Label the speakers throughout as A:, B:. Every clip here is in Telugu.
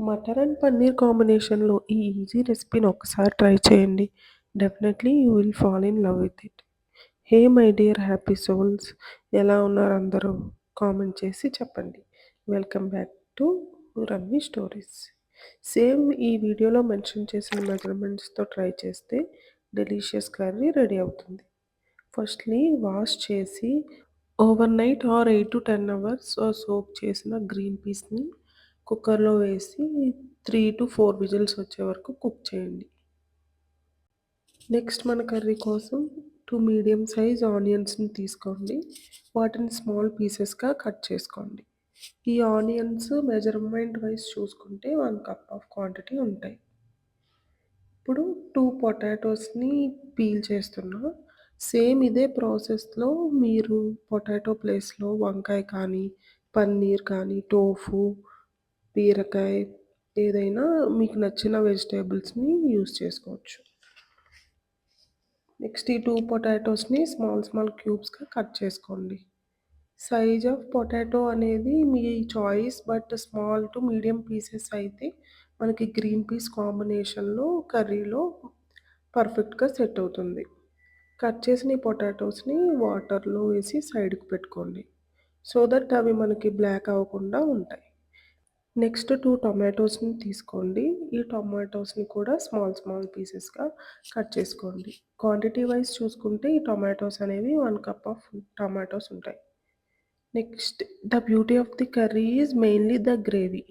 A: మటర్ అండ్ పన్నీర్ కాంబినేషన్‌లో ఈ ఈజీ రెసిపీని ఒకసారి ట్రై చేయండి. Definitely you will fall in love with it. Hey my dear happy souls ఎలా ఉన్నారు అందరూ? కామెంట్ చేసి చెప్పండి. Welcome back to Rummy stories. Same ఈ వీడియోలో మెన్షన్ చేసిన మెజర్మెంట్స్‌తో ట్రై చేస్తే డెలీషియస్ కర్రీ రెడీ అవుతుంది. ఫస్ట్‌లీ వాష్ చేసి overnight or 8-10 hours soak చేసిన గ్రీన్ పీస్‌ని కుక్కర్‌లో వేసి 3-4 విజిల్స్ వచ్చే వరకు కుక్ చేయండి. నెక్స్ట్ మన కర్రీ కోసం టూ మీడియం సైజ్ ఆనియన్స్‌ని తీసుకోండి. వాటిని స్మాల్ పీసెస్‌గా కట్ చేసుకోండి. ఈ ఆనియన్స్ మెజర్మెంట్ వైజ్ చూసుకుంటే వన్ కప్ ఆఫ్ క్వాంటిటీ ఉంటాయి. ఇప్పుడు టూ పొటాటోస్‌ని పీల్ చేస్తున్నా. సేమ్ ఇదే ప్రాసెస్‌లో మీరు పొటాటో ప్లేస్‌లో వంకాయ కానీ, పన్నీర్ కానీ, టోఫు, బీరకాయ ఏదైనా మీకు నచ్చిన వెజిటేబుల్స్ని యూస్ చేసుకోవచ్చు. నెక్స్ట్ ఈ టూ పొటాటోస్‌ని స్మాల్ స్మాల్ క్యూబ్స్‌గా కట్ చేసుకోండి. సైజ్ ఆఫ్ పొటాటో అనేది మీ choice but small to medium pieces అయితే మనకి గ్రీన్ పీస్ కాంబినేషన్‌లో కర్రీలో పర్ఫెక్ట్‌గా సెట్ అవుతుంది. కట్ చేసిన ఈ పొటాటోస్‌ని వాటర్‌లో వేసి సైడ్‌కి పెట్టుకోండి. సో దట్ అవి మనకి బ్లాక్ అవ్వకుండా ఉంటాయి. నెక్స్ట్ టూ టొమాటోస్‌ని తీసుకోండి. ఈ టొమాటోస్‌ని కూడా స్మాల్ స్మాల్ పీసెస్‌గా కట్ చేసుకోండి. క్వాంటిటీ వైస్ చూసుకుంటే ఈ టొమాటోస్ అనేవి వన్ కప్ ఆఫ్ టొమాటోస్ ఉంటాయి. Next the beauty of the curry is mainly the gravy.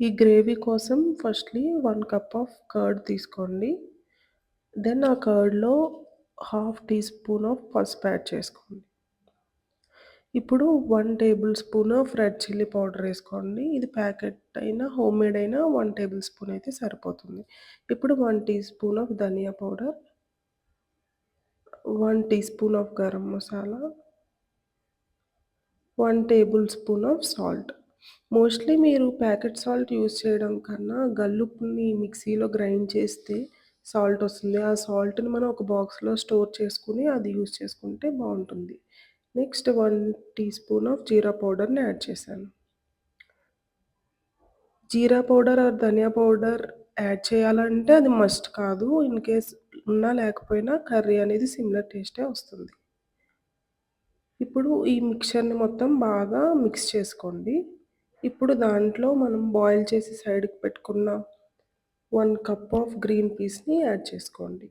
A: ఈ గ్రేవీ కోసం ఫస్ట్‌లీ వన్ కప్ ఆఫ్ కర్డ్ తీసుకోండి. దెన్ ఆ కర్డ్‌లో హాఫ్ టీ స్పూన్ ఆఫ్ పసుపు యాడ్ చేసుకోండి. ఇప్పుడు one tablespoon of red chilli powder వేసుకోండి. ఇది ప్యాకెట్ అయినా హోమ్‌మేడ్ అయినా వన్ టేబుల్ స్పూన్ అయితే సరిపోతుంది. ఇప్పుడు one teaspoon of dhania powder one teaspoon of garam masala one tablespoon of salt. Mostly మీరు ప్యాకెట్ సాల్ట్ యూజ్ చేయడం కన్నా గల్లుప్పుని మిక్సీలో గ్రైండ్ చేస్తే సాల్ట్ వస్తుంది. ఆ సాల్ట్‌ని మనం ఒక బాక్స్‌లో స్టోర్ చేసుకుని అది యూజ్ చేసుకుంటే బాగుంటుంది next one teaspoon of jeera పౌడర్‌ని యాడ్ చేశాను. Jeera powder or dhania powder add చేయాలంటే అది మస్ట్ కాదు. ఇన్ కేస్ ఉన్నా లేకపోయినా కర్రీ అనేది సిమిలర్ టేస్టే వస్తుంది. ఇప్పుడు ఈ మిక్చర్‌ని మొత్తం బాగా మిక్స్ చేసుకోండి. ఇప్పుడు దాంట్లో మనం బాయిల్ చేసి సైడ్‌కి పెట్టుకున్న వన్ కప్ ఆఫ్ గ్రీన్ పీస్‌ని యాడ్ చేసుకోండి.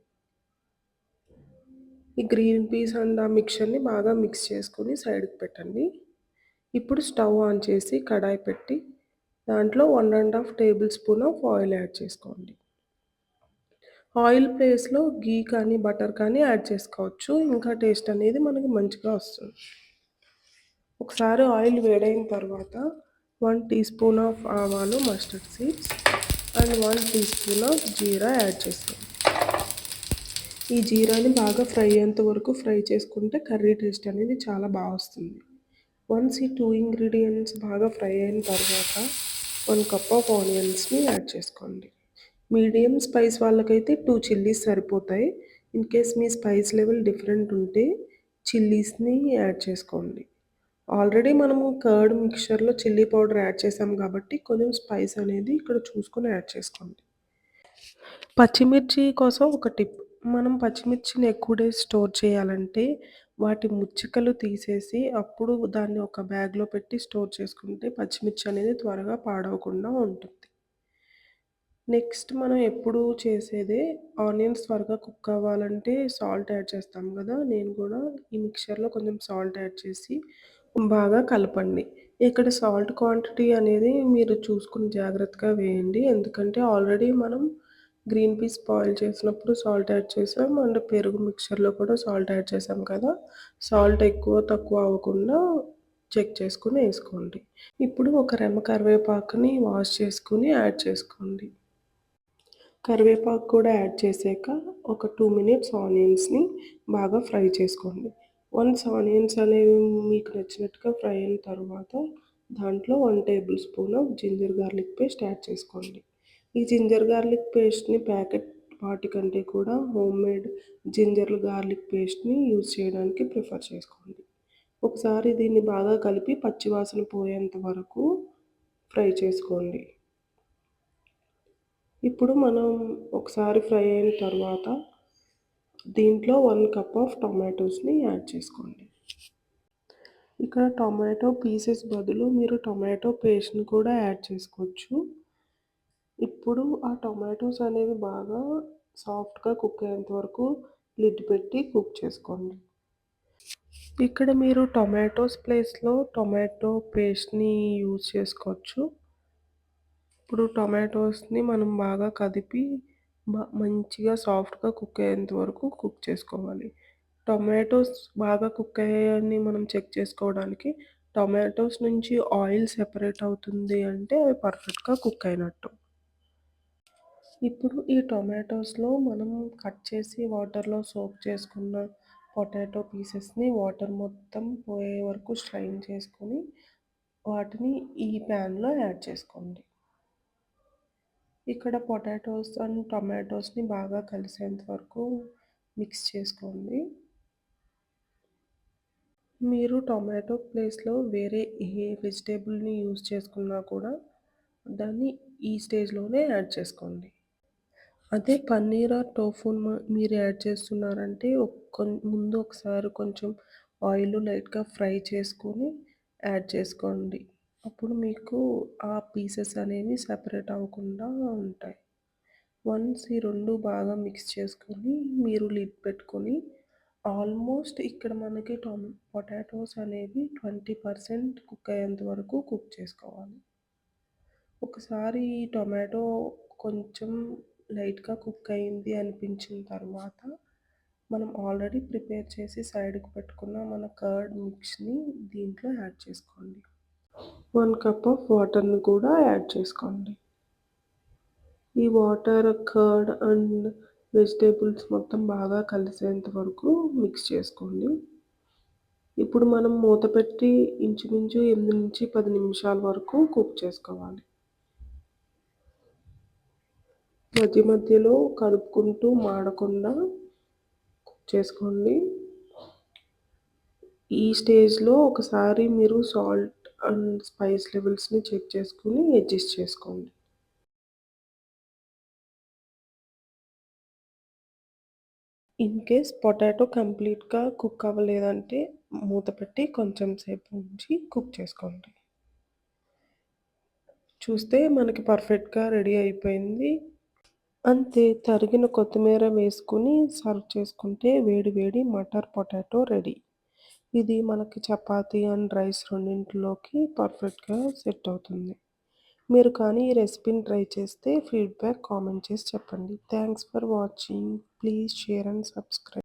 A: ఈ గ్రీన్ పీస్ అండ్ ఆ మిక్చర్‌ని బాగా మిక్స్ చేసుకొని సైడ్‌కి పెట్టండి. ఇప్పుడు స్టవ్ ఆన్ చేసి కడాయి పెట్టి దాంట్లో one and half tablespoon of oil add చేసుకోండి. ఆయిల్ ప్లేస్‌లో ఘీ కానీ, బటర్ కానీ యాడ్ చేసుకోవచ్చు. ఇంకా టేస్ట్ అనేది మనకి మంచిగా వస్తుంది. ఒకసారి ఆయిల్ వేడైన తర్వాత వన్ టీ స్పూన్ ఆఫ్ ఆవాలు, mustard seeds and one teaspoon of jeera add చేసుకోండి ఈ జీరాని బాగా ఫ్రై అయ్యేంత వరకు ఫ్రై చేసుకుంటే కర్రీ టేస్ట్ అనేది చాలా బాగా వస్తుంది. వన్స్ ఈ టూ ఇంగ్రీడియంట్స్ బాగా ఫ్రై అయిన తర్వాత వన్ కప్ ఆఫ్ ఆనియన్స్‌ని యాడ్ చేసుకోండి. మీడియం స్పైస్ వాళ్ళకైతే టూ చిల్లీస్ సరిపోతాయి. ఇన్ కేస్ మీ స్పైస్ లెవెల్ డిఫరెంట్ ఉంటే చిల్లీస్‌ని యాడ్ చేసుకోండి. ఆల్రెడీ మనము కర్డ్ మిక్చర్‌లో చిల్లీ పౌడర్ యాడ్ చేసాం కాబట్టి కొంచెం స్పైస్ అనేది ఇక్కడ చూసుకొని యాడ్ చేసుకోండి. పచ్చిమిర్చి కోసం ఒక టిప్. మనం పచ్చిమిర్చిని ఎక్కువ డేస్ స్టోర్ చేయాలంటే వాటి ముచ్చికలు తీసేసి అప్పుడు దాన్ని ఒక బ్యాగ్‌లో పెట్టి స్టోర్ చేసుకుంటే పచ్చిమిర్చి అనేది త్వరగా పాడవకుండా ఉంటుంది. నెక్స్ట్ మనం ఎప్పుడు చేసేదే ఆనియన్స్ త్వరగా కుక్ అవ్వాలంటే సాల్ట్ యాడ్ చేస్తాం కదా! నేను కూడా ఈ మిక్చర్‌లో కొంచెం సాల్ట్ యాడ్ చేసి బాగా కలపండి. ఇక్కడ సాల్ట్ క్వాంటిటీ అనేది మీరు చూసుకుని జాగ్రత్తగా వేయండి. ఎందుకంటే ఆల్రెడీ మనం గ్రీన్ పీస్ బాయిల్ చేసినప్పుడు సాల్ట్ యాడ్ చేసాం అండ్ పెరుగు మిక్చర్‌లో కూడా సాల్ట్ యాడ్ చేసాం కదా! సాల్ట్ ఎక్కువ, తక్కువ అవ్వకుండా చెక్ చేసుకుని వేసుకోండి ఇప్పుడు ఒక రెమ్మ కరివేపాకుని వాష్ చేసుకుని యాడ్ చేసుకోండి. కరివేపాకు కూడా యాడ్ చేసాక ఒక టూ మినిట్స్ ఆనియన్స్‌ని బాగా ఫ్రై చేసుకోండి. వన్స్ ఆనియన్స్ అనేవి మీకు నచ్చినట్టుగా ఫ్రై అయిన తర్వాత దాంట్లో one tablespoon of ginger garlic paste add చేసుకోండి. ఈ జింజర్ గార్లిక్ పేస్ట్‌ని ప్యాకెట్ వాటికంటే కూడా హోమ్ మేడ్ జింజర్ గార్లిక్ పేస్ట్‌ని యూజ్ చేయడానికి ప్రిఫర్ చేసుకోండి. ఒకసారి దీన్ని బాగా కలిపి పచ్చివాసన పోయేంత వరకు ఫ్రై చేసుకోండి. ఇప్పుడు మనం ఒకసారి ఫ్రై అయిన తర్వాత దీంట్లో వన్ కప్ ఆఫ్ టొమాటోస్ని యాడ్ చేసుకోండి ఇక్కడ టొమాటో పీసెస్ బదులు మీరు టొమాటో పేస్ట్ని కూడా యాడ్ చేసుకోవచ్చు ఇప్పుడు ఆ టొమాటోస్ అనేవి బాగా సాఫ్ట్గా కుక్ అయ్యేంత వరకు లిడ్ పెట్టి కుక్ చేసుకోండి. ఇక్కడ మీరు టొమాటోస్ ప్లేస్లో టొమాటో పేస్ట్ని యూజ్ చేసుకోవచ్చు. ఇప్పుడు టొమాటోస్ని మనం బాగా కదిపి మంచిగా సాఫ్ట్గా కుక్ అయ్యేంత వరకు కుక్ చేసుకోవాలి. టొమాటోస్ బాగా కుక్ అయ్యాయని మనం చెక్ చేసుకోవడానికి టొమాటోస్ నుంచి ఆయిల్ సెపరేట్ అవుతుంది అంటే అవి పర్ఫెక్ట్గా కుక్ అయినట్టు. ఇప్పుడు ఈ టొమాటోస్లో మనం కట్ చేసి వాటర్లో సోక్ చేసుకున్న పొటాటో పీసెస్ని వాటర్ మొత్తం పోయే వరకు స్ట్రైన్ చేసుకొని వాటిని ఈ ప్యాన్లో యాడ్ చేసుకోండి. ఇక్కడ పొటాటోస్ అండ్ టొమాటోస్ని బాగా కలిసేంత వరకు మిక్స్ చేసుకోండి. మీరు టొమాటో ప్లేస్లో వేరే ఏ వెజిటేబుల్ని యూజ్ చేసుకున్నా కూడా దాన్ని ఈ స్టేజ్లోనే యాడ్ చేసుకోండి. అదే పన్నీర్ ఆర్ మీరు యాడ్ చేస్తున్నారంటే ముందు ఒకసారి కొంచెం ఆయిల్ లైట్గా ఫ్రై చేసుకొని యాడ్ చేసుకోండి. అప్పుడు మీకు ఆ పీసెస్ అనేవి సపరేట్ అవ్వకుండా ఉంటాయి. వన్స్ ఈ రెండు బాగా మిక్స్ చేసుకొని మీరు లిడ్ పెట్టుకొని ఆల్మోస్ట్ ఇక్కడ మనకి టొమ పొటాటోస్ అనేవి ట్వంటీ పర్సెంట్ కుక్ అయ్యేంత వరకు కుక్ చేసుకోవాలి. ఒకసారి ఈ టొమాటో కొంచెం లైట్గా కుక్ అయింది అనిపించిన తర్వాత మనం ఆల్రెడీ ప్రిపేర్ చేసి సైడ్కి పెట్టుకున్న మన కర్డ్ మిక్స్ని దీంట్లో యాడ్ చేసుకోండి. వన్ కప్ ఆఫ్ వాటర్ని కూడా యాడ్ చేసుకోండి. ఈ వాటర్ కర్డ్ అండ్ వెజిటేబుల్స్ మొత్తం బాగా కలిసేంత వరకు మిక్స్ చేసుకోండి. ఇప్పుడు మనం మూత పెట్టి ఇంచుమించు ఎనిమిది నుంచి పది నిమిషాల వరకు కుక్ చేసుకోవాలి. మధ్య మధ్యలో కలుపుకుంటూ మాడకుండా కుక్ చేసుకోండి. ఈ స్టేజ్లో ఒకసారి మీరు సాల్ట్ అండ్ స్పైస్ లెవెల్స్ని చెక్ చేసుకుని అడ్జస్ట్ చేసుకోండి. ఇన్ కేస్ పొటాటో కంప్లీట్గా కుక్ అవ్వలేదంటే మూత పెట్టి కొంచెం సేపు ఉంచి కుక్ చేసుకోండి. చూస్తే మనకి పర్ఫెక్ట్గా రెడీ అయిపోయింది. అంతే తరిగిన కొత్తిమీర వేసుకుని సర్వ్ చేసుకుంటే వేడి వేడి మటర్ పొటాటో రెడీ. ఇది మనకి చపాతీ అండ్ రైస్ రెండింటిలోకి పర్ఫెక్ట్గా సెట్ అవుతుంది. మీరు కానీ ఈ రెసిపీని ట్రై చేస్తే ఫీడ్బ్యాక్ కామెంట్ చేసి చెప్పండి. Thanks for watching. Please share and subscribe.